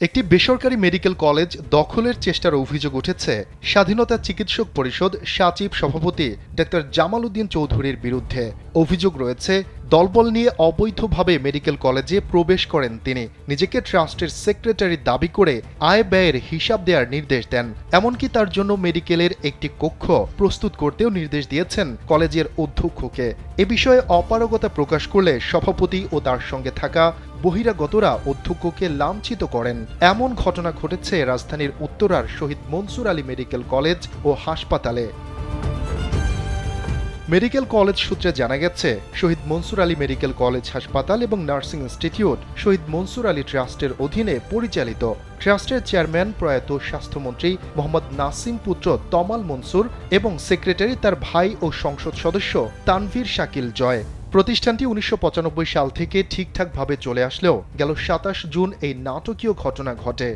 একটি বেসরকারি medical college দখলের চেষ্টার অভিযোগ উঠেছে। স্বাধীনতা চিকিৎসক পরিষদ সাচিব সভাপতি ডাক্তার জামাল উদ্দিন চৌধুরীর বিরুদ্ধে। অভিযোগ রয়েছে দলবল নিয়ে অবৈধভাবে মেডিকেল কলেজে প্রবেশ করেন তিনি। নিজেকে ট্রাস্টের সেক্রেটারি দাবি করে আয় ব্যয়ের হিসাব দেওয়ার নির্দেশ দেন। এমনকি তার জন্য মেডিকেলের একটি কক্ষ প্রস্তুত করতেও নির্দেশ দিয়েছেন কলেজের অধ্যক্ষকে। এ বিষয়ে অপারগতা প্রকাশ করলে সভাপতি ও তার সঙ্গে থাকা বহিরাগতরা অধ্যক্ষকে লাঞ্ছিত করেন। এমন ঘটনা ঘটেছে রাজধানীর উত্তরার শহীদ মনসুর আলী মেডিকেল কলেজ ও হাসপাতালে। মেডিকেল কলেজ সূত্রে জানা গেছে, শহীদ মনসুর আলী মেডিকেল কলেজ হাসপাতাল এবং নার্সিং ইনস্টিটিউট শহীদ মনসুর আলী ট্রাস্টের অধীনে পরিচালিত। ট্রাস্টের চেয়ারম্যান প্রয়াত স্বাস্থ্যমন্ত্রী মোহাম্মদ নাসিম পুত্র তমাল মনসুর এবং সেক্রেটারি তার ভাই ও সংসদ সদস্য তানভীর শাকিল জয়। প্রতিষ্ঠানটি উনিশশো পঁচানব্বই সাল থেকে ঠিকঠাকভাবে চলে আসলেও গেল সাতাশ জুন এই নাটকীয় ঘটনা ঘটে।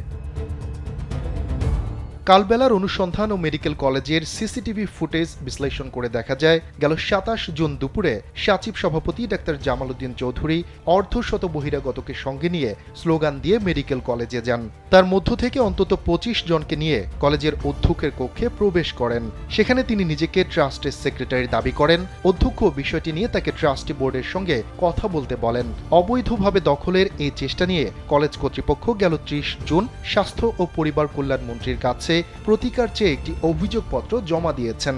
কালবেলার অনুসন্ধান ও মেডিকেল কলেজের সিসিটিভি ফুটেজ বিশ্লেষণ করে দেখা যায়, গেল সাতাশ জুন দুপুরে সাচিব সভাপতি ডাক্তার জামাল উদ্দিন চৌধুরী অর্ধশত বহিরাগতকে সঙ্গে নিয়ে স্লোগান দিয়ে মেডিকেল কলেজে যান। তার মধ্য থেকে অন্তত পঁচিশ জনকে নিয়ে কলেজের অধ্যক্ষের কক্ষে প্রবেশ করেন। সেখানে তিনি নিজেকে ট্রাস্টের সেক্রেটারি দাবি করেন। অধ্যক্ষ বিষয়টি নিয়ে তাকে ট্রাস্টি বোর্ডের সঙ্গে কথা বলতে বলেন। অবৈধভাবে দখলের এই চেষ্টা নিয়ে কলেজ কর্তৃপক্ষ গেল ত্রিশ জুন স্বাস্থ্য ও পরিবার কল্যাণ মন্ত্রীর কাছে প্রতিকার চেয়ে একটি অভিযোগপত্র জমা দিয়েছেন।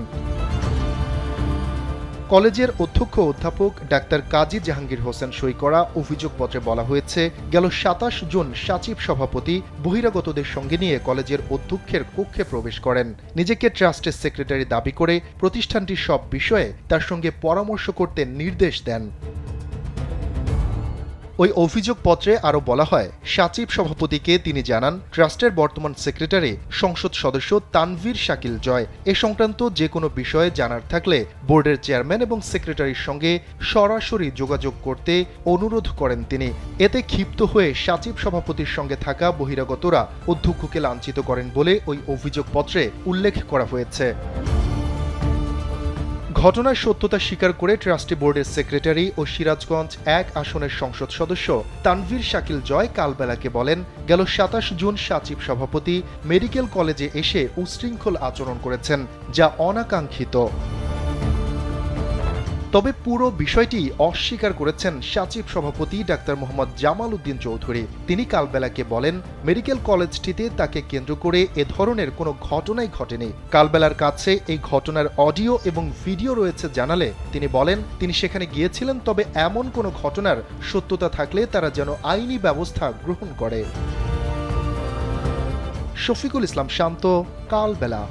কলেজের অধ্যক্ষ অধ্যাপক ডাক্তার কাজী জাহাঙ্গীর হোসেন সই করা অভিযোগপত্রে বলা হয়েছে, গেল সাতাশ জুন সাচিব সভাপতি বহিরাগতদের সঙ্গে নিয়ে কলেজের অধ্যক্ষের কক্ষে প্রবেশ করেন। নিজেকে ট্রাস্টের সেক্রেটারি দাবি করে প্রতিষ্ঠানটির সব বিষয়ে তার সঙ্গে পরামর্শ করতে নির্দেশ দেন। ওই অভিযোগপত্রে আরও বলা হয়, সাচিব সভাপতিকে তিনি জানান, ট্রাস্টের বর্তমান সেক্রেটারি সংসদ সদস্য তানভীর শাকিল জয়। এ সংক্রান্ত যে কোনো বিষয়ে জানার থাকলে বোর্ডের চেয়ারম্যান এবং সেক্রেটারির সঙ্গে সরাসরি যোগাযোগ করতে অনুরোধ করেন তিনি। এতে ক্ষিপ্ত হয়ে সাচিব সভাপতির সঙ্গে থাকা বহিরাগতরা অধ্যক্ষকে লাঞ্ছিত করেন বলে ওই অভিযোগপত্রে উল্লেখ করা হয়েছে। ঘটনার সত্যতা স্বীকার করে ট্রাস্টি বোর্ডের সেক্রেটারি ও সিরাজগঞ্জ এক আসনের সংসদ সদস্য তানভীর শাকিল জয় কালবেলাকে বলেন, গেল সাতাশ জুন সাচিব সভাপতি মেডিকেল কলেজে এসে উশৃঙ্খল আচরণ করেছেন, যা অনাকাঙ্ক্ষিত। তবে পুরো বিষয়টি অস্বীকার করেছেন সাচিব সভাপতি ডাক্তার মোহাম্মদ জামাল উদ্দিন চৌধুরী। তিনি কালবেলাকে বলেন, মেডিকেল কলেজটিতে তাকে কেন্দ্র করে এ ধরনের কোনো ঘটনাই ঘটেনি। কালবেলার কাছে এই ঘটনার অডিও এবং ভিডিও রয়েছে জানালে তিনি বলেন, তিনি সেখানে গিয়েছিলেন তবে এমন কোনো ঘটনার সত্যতা থাকলে তারা যেন আইনি ব্যবস্থা গ্রহণ করে। শফিকুল ইসলাম শান্ত, কালবেলা।